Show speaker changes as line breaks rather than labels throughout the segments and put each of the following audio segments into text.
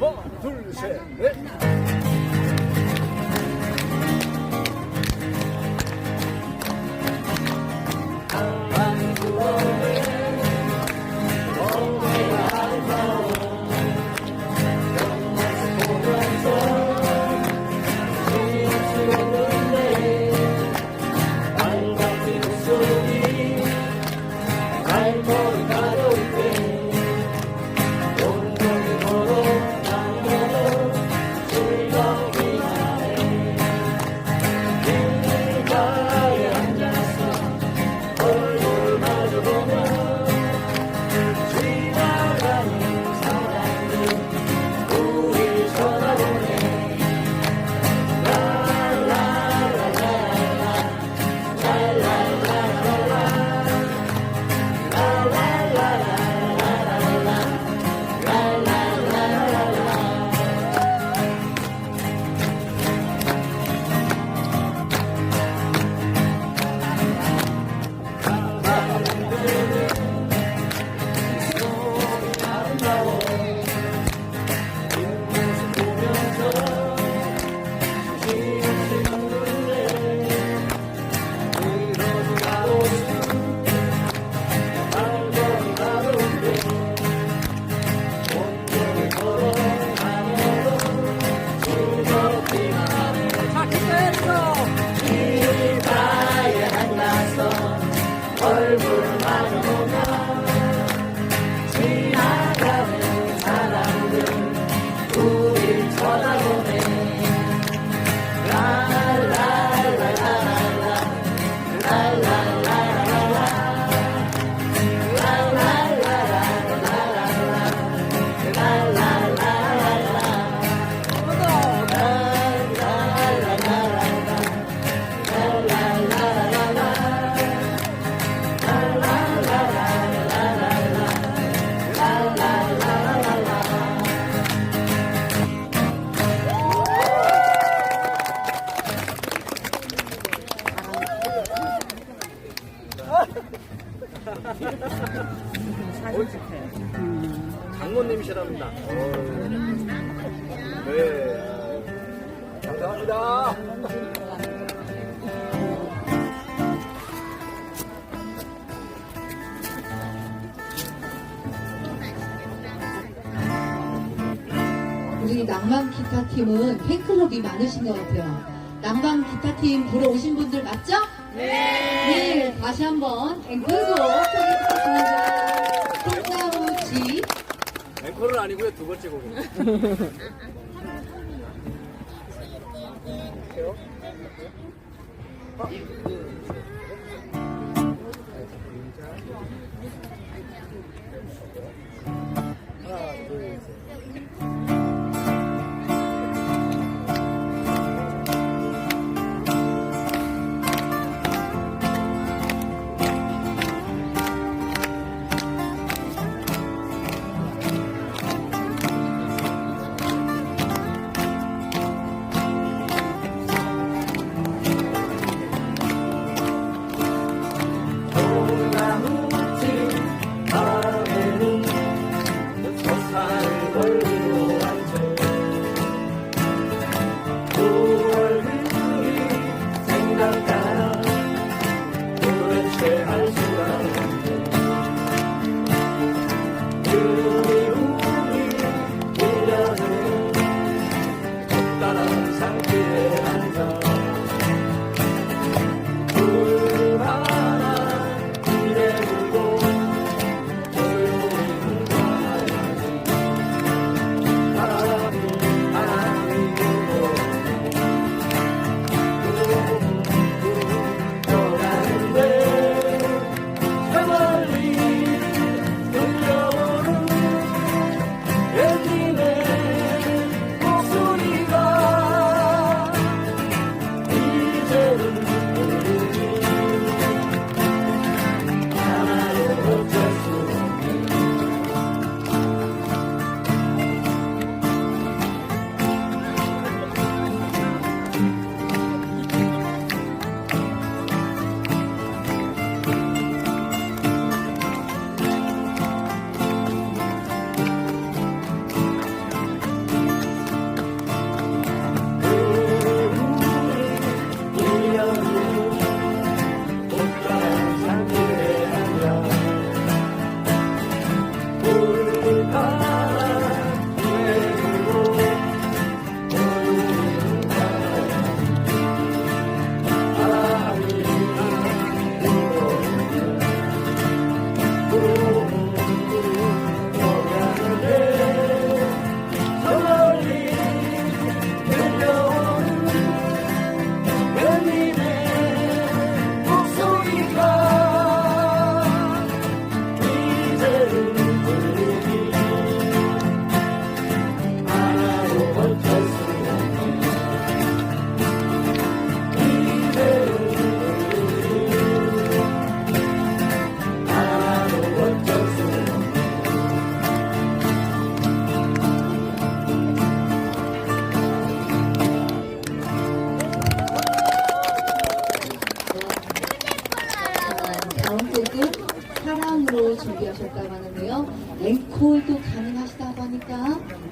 하나, 둘, 셋, 넷. around. 장모님이시랍니다. 네. 아유, 감사합니다.
우리 낭만 기타 팀은 팬클럽이 많으신 것 같아요. 낭만 기타 팀 보러 오신 분들 맞죠? 네. 네, 다시 한번 앵콜곡 소개드리겠습니다. 송나우지
앵콜은 아니고요. 두 번째 곡입니다. 하나, 둘, 셋.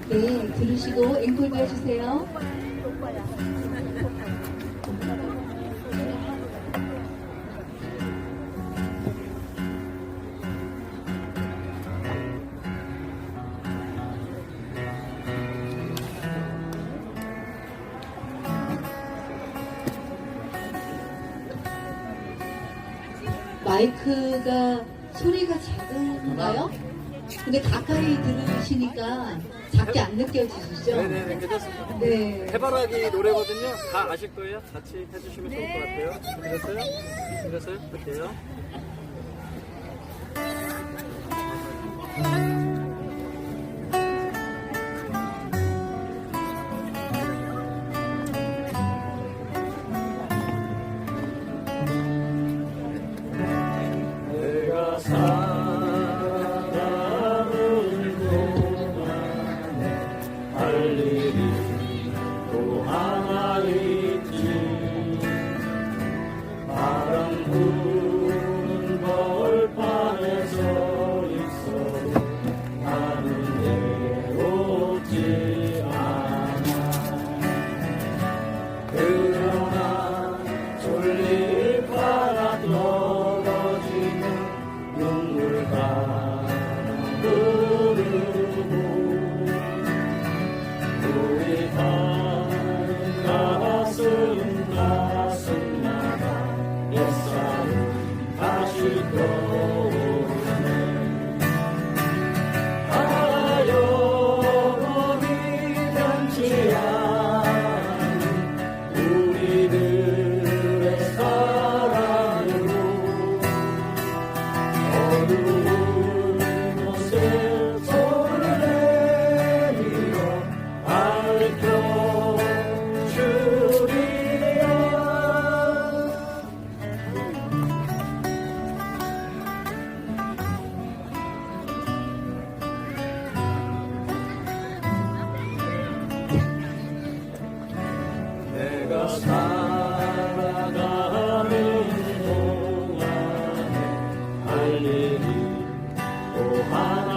네 들으시고 앵콜 배워주세요. 마이크가 소리가 작은가요? 근데 가까이 들으시니까 작게 안 느껴지시죠?
네네네, 괜찮습니다.
네.
해바라기 노래거든요. 다 아실 거예요. 같이 해주시면 좋을 것 같아요. 됐어요? 됐어요? 할게요. Father.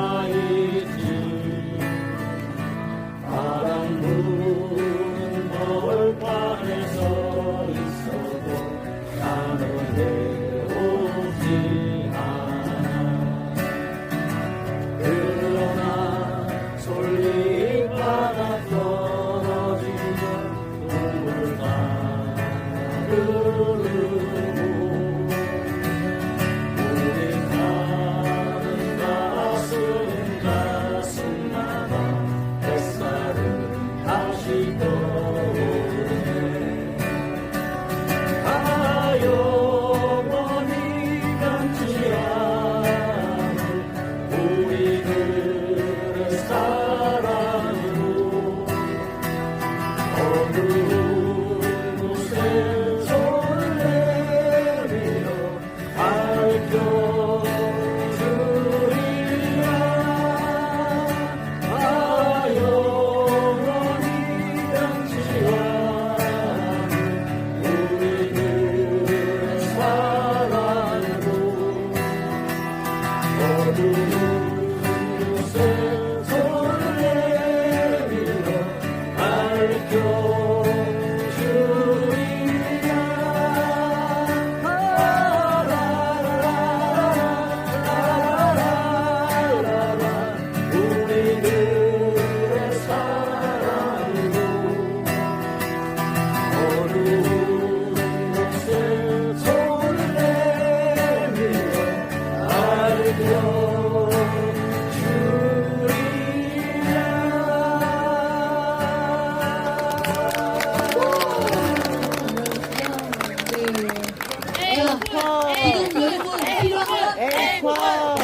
지금 여러분 필요한 앵콜 가요.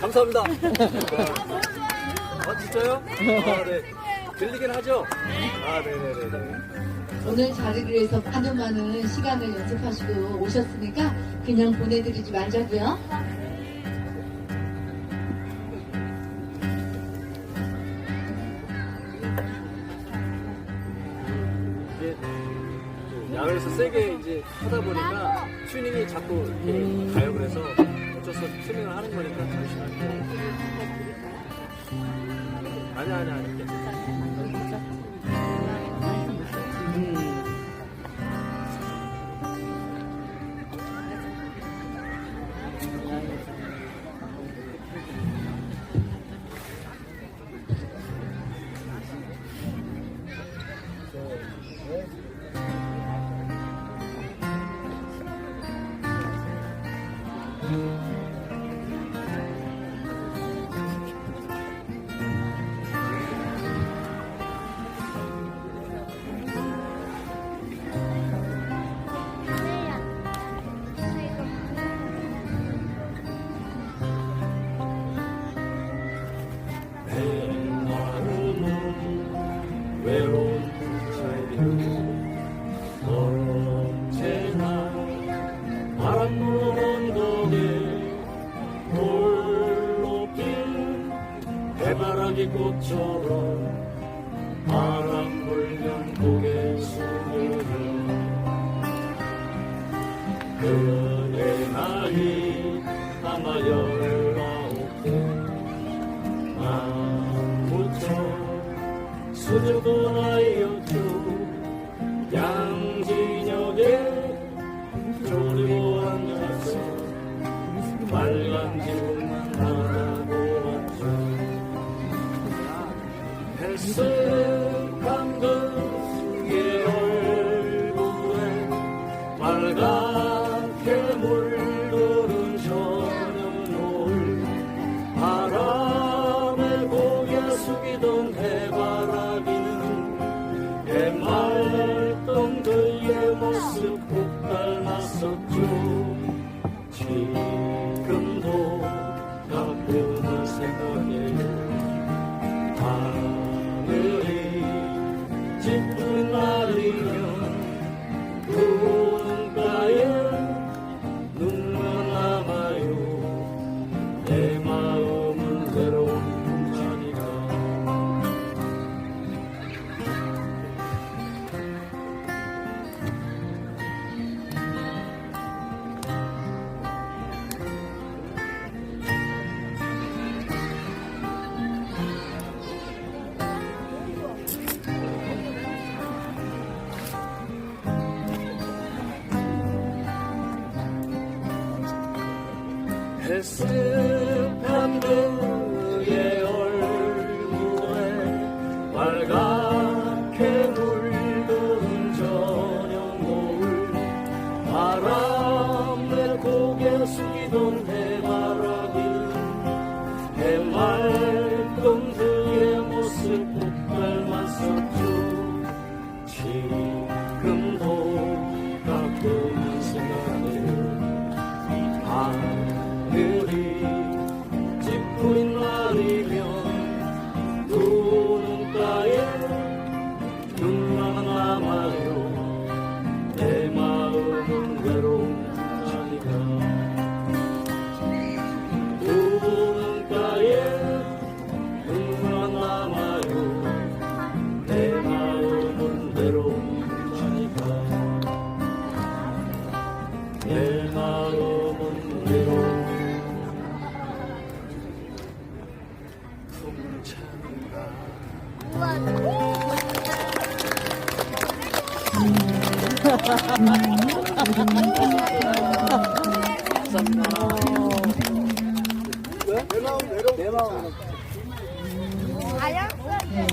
감사합니다. 아, 진짜요? 아, 네. 들리긴 하죠? 아, 네네네네.
오늘 자리를 해서 많은 많은 시간을 연습하시고 오셨으니까 그냥 보내드리지 말자고요.
그래서 세게 이제 하다 보니까 튜닝이 자꾸 이렇게 가요. 그래서 어쩔 수 없이 튜닝을 하는 거니까 잠시만요. 아니, 아니, 아니. 수줍어하였죠 양진역에 졸고 앉아서 빨간 지붕만 바라보았죠. 헬스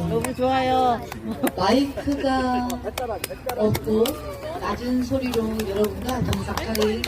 너무 좋아요.
마이크가 없고 낮은 소리로 여러분과 더 가까이